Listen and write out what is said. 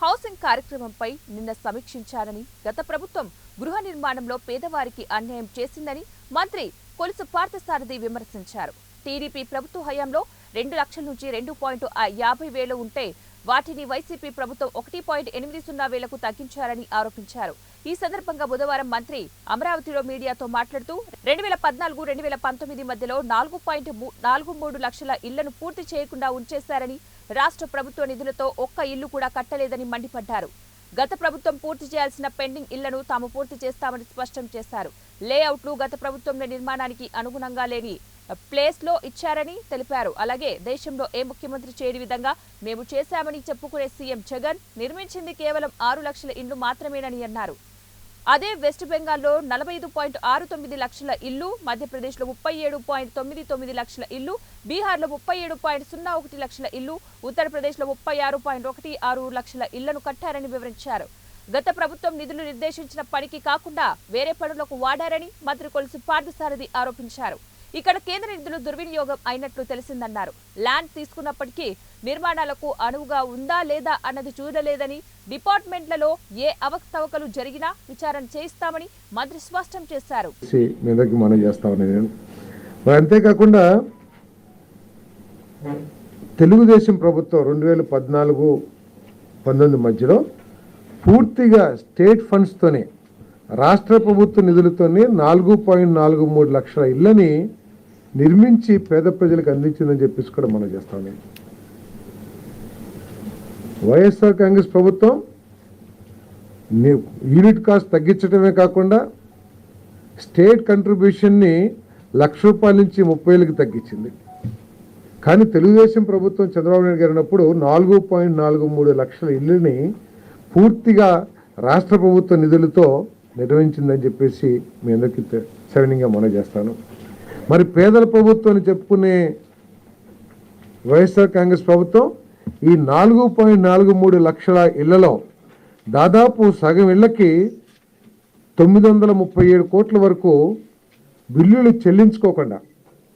Housing కార్యక్రమంపై నిన్న సమీక్షించారని గత ప్రభుత్వం గృహ నిర్మాణంలో పేదవారికి అన్యాయం చేసిందని మంత్రి కొలుసు పార్థసారథి విమర్శించారు. టీడీపీ ప్రభుత్వ హయాంలో రెండు లక్షల నుంచి రెండు పాయింట్ యాభై వేలు ఉంటే వాటిని వైసీపీ ప్రభుత్వం ఒకటి పాయింట్ ఎనిమిది సున్నా వేలకు తగ్గించారని ఆరోపించారు. ఈ సందర్భంగా బుధవారం మంత్రి అమరావతిలో మీడియాతో మాట్లాడుతూ రెండు వేల పద్నాలుగు రెండు వేల పంతొమ్మిది మధ్యలో నాలుగు పాయింట్ నాలుగు మూడు లక్షల ఇళ్ళను పూర్తి చేయకుండా ఉంచేశారని రాష్ట్ర ప్రభుత్వ నిధులతో ఒక్క ఇల్లు కూడా కట్టలేదని మండిపడ్డారు. గత ప్రభుత్వం పూర్తి చేయాల్సిన పెండింగ్ ఇళ్ళను తాము పూర్తి చేస్తామని స్పష్టం చేశారు. లేఅవుట్లు గత ప్రభుత్వంలో నిర్మాణానికి అనుగుణంగా లేని ప్లేస్లో ఇచ్చారని తెలిపారు. అలాగే దేశంలో ఏ ముఖ్యమంత్రి చేయని విధంగా మేము చేశామని చెప్పుకునే సీఎం జగన్ నిర్మించింది కేవలం ఆరు లక్షల ఇండ్లు మాత్రమేనని అన్నారు. అదే వెస్ట్ బెంగాల్లో నలభై ఐదు పాయింట్ ఆరు తొమ్మిది లక్షల ఇల్లు మధ్యప్రదేశ్లో ముప్పై ఏడు పాయింట్ తొమ్మిది తొమ్మిది లక్షల ఇల్లు బీహార్లో ముప్పై ఏడు పాయింట్ సున్నా ఒకటి లక్షల ఇల్లు ఉత్తరప్రదేశ్లో ముప్పై ఆరు పాయింట్ ఒకటి ఆరు లక్షల ఇళ్ళను కట్టారని వివరించారు. గత ప్రభుత్వం నిధులు నిర్దేశించిన పనికి కాకుండా వేరే పనులకు వాడారని మంత్రి కొలిసి పార్థసారథి ఆరోపించారు. ఇక్కడ కేంద్ర నిధులు దుర్వినియోగం అయినట్లు తెలిసిందన్నారు. ల్యాండ్ తీసుకున్నప్పటికీ నిర్మాణాలకు అనువుగా ఉందా లేదా అన్నది చూడలేదని డిపార్ట్మెంట్లలో ఏ అవకతవకలు జరిగినా విచారణ చేయిస్తామని మంత్రి స్పష్టం చేశారు. మనం అంతేకాకుండా తెలుగుదేశం ప్రభుత్వం రెండు వేల పద్నాలుగు పంతొమ్మిది మధ్యలో పూర్తిగా స్టేట్ ఫండ్స్తోనే రాష్ట్ర ప్రభుత్వ నిధులతోనే నాలుగు పాయింట్ నాలుగు మూడు లక్షల ఇళ్ళని నిర్మించి పేద ప్రజలకు అందించిందని చెప్పేసి కూడా మనం చేస్తాం నేను వైఎస్ఆర్ కాంగ్రెస్ ప్రభుత్వం యూనిట్ కాస్ట్ తగ్గించడమే కాకుండా స్టేట్ కంట్రిబ్యూషన్ని లక్ష రూపాయల నుంచి ముప్పై వేలకు తగ్గించింది. కానీ తెలుగుదేశం ప్రభుత్వం చంద్రబాబు నాయుడు గారు ఉన్నప్పుడు నాలుగు పాయింట్ నాలుగు మూడు లక్షల ఇల్లుని పూర్తిగా రాష్ట్ర ప్రభుత్వ నిధులతో నిర్వహించిందని చెప్పేసి మీ అందరికీ సవినీయంగా మనం చేస్తాను. మరి పేదల ప్రభుత్వం అని చెప్పుకునే వైఎస్ఆర్ కాంగ్రెస్ ప్రభుత్వం ఈ నాలుగు పాయింట్ నాలుగు మూడు లక్షల ఇళ్ళలో దాదాపు సగం ఇళ్ళకి తొమ్మిది వందల ముప్పై ఏడు కోట్ల వరకు బిల్లులు చెల్లించుకోకుండా